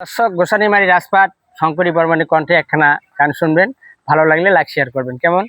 দর্শক, গোসানিমারি রাজপাট, শঙ্করী বর্মণের কণ্ঠে একখানা গান শুনবেন। ভালো লাগলে লাইক শেয়ার করবেন। কেমন?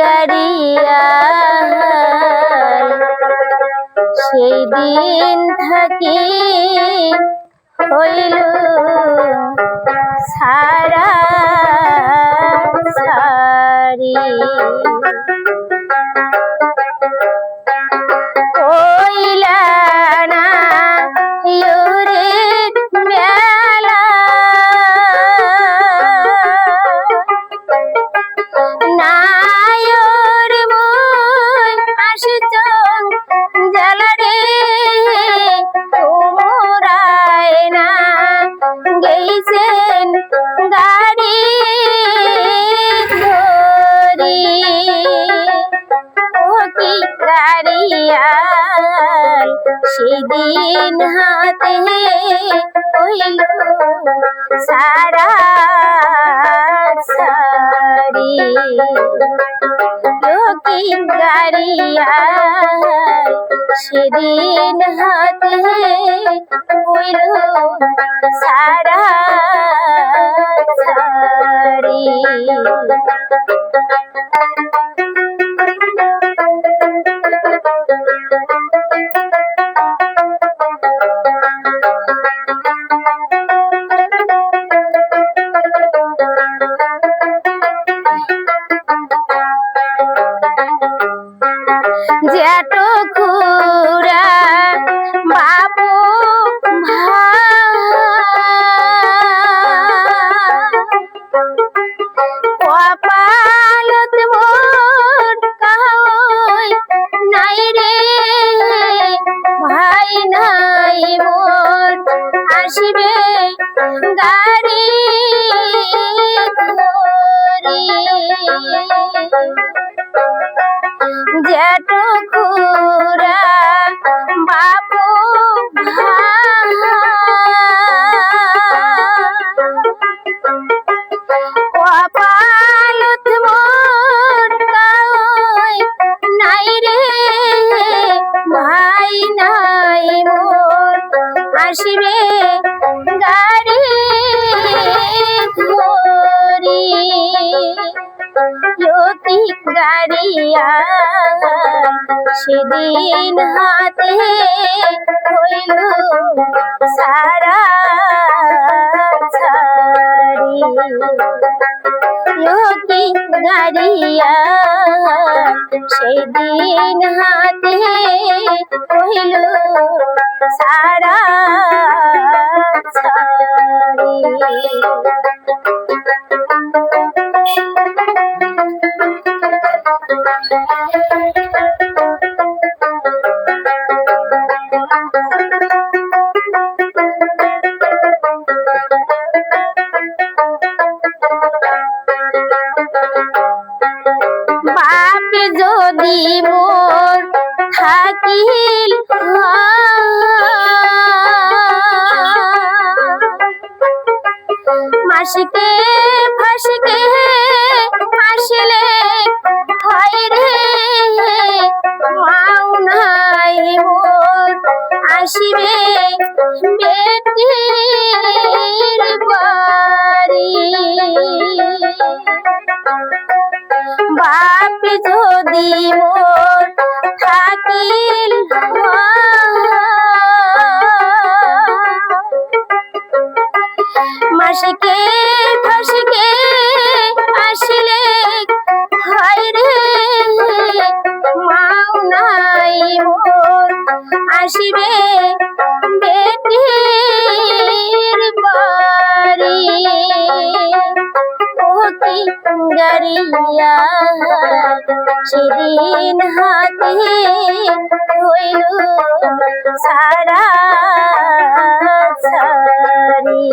গাড়িয়া সেই দিন থাকি হইল সারা সারি। কইলা সেদিন হাতে হইল সারা সারি। কি গাড়িয়াল সেদিন হাতে হইল সারা সারি। জেঠ খুরা বাবু কপালত মোর কাহই নাই রে ভাই নাই মোর। আসিবে গাড়ি ধরি খুরা বাবু কপালত মোর কাই নাই রে ভাই আসিবে গাড়িয়া সেদিন হাতে হইল সারা জ্যোতি গাড়িয়া সেদিন হাতে হইল সারা ছাড়ি। মোর থাকিল মাসিকে ফাঁসিকে আসলে হয় রে মাও নাই মোর। আসিবে বেটির বাড়ি বাপ যদি মোর থাকিল মাসিকে ফাঁসিকে আসলে হয় রে মাও নাই মোর আসিবে গারিয়া সেদিন হাতে হইল সারা সারি।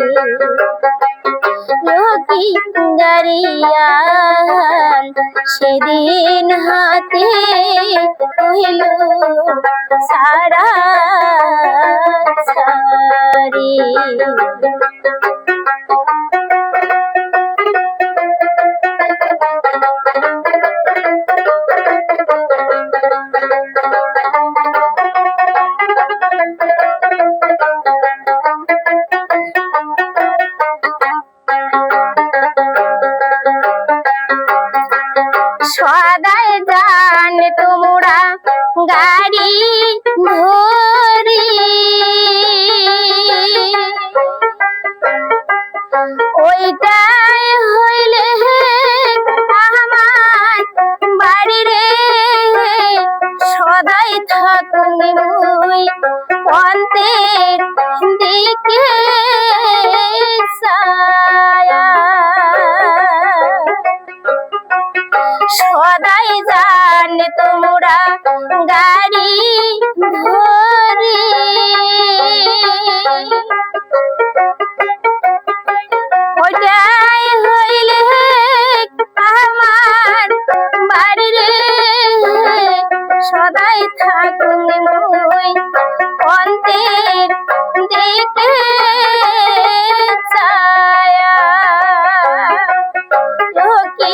লোকি গারিয়াল সেদিন হাতে হইল সারা সারি। সদাই জান তোমরা গাড়ি জান তোমরা গাড়ি ওটাই হইলে আমার বাড়ি রে। সদাই থাকুন মুই দিকে ছায়া। লোকে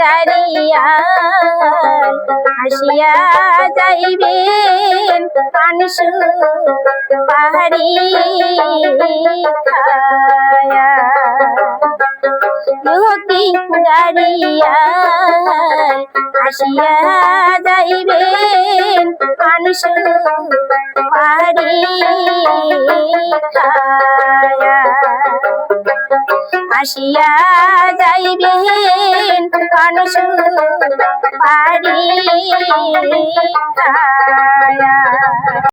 গাড়িয়াল আসিয়া যাইবেন পানসু পাহাড়ি খায়া লোকে গাড়িয়াল আসিয়া যাইবেন পানসু পাহাড়ি খায়া আসিয়া যাইবেন পারি।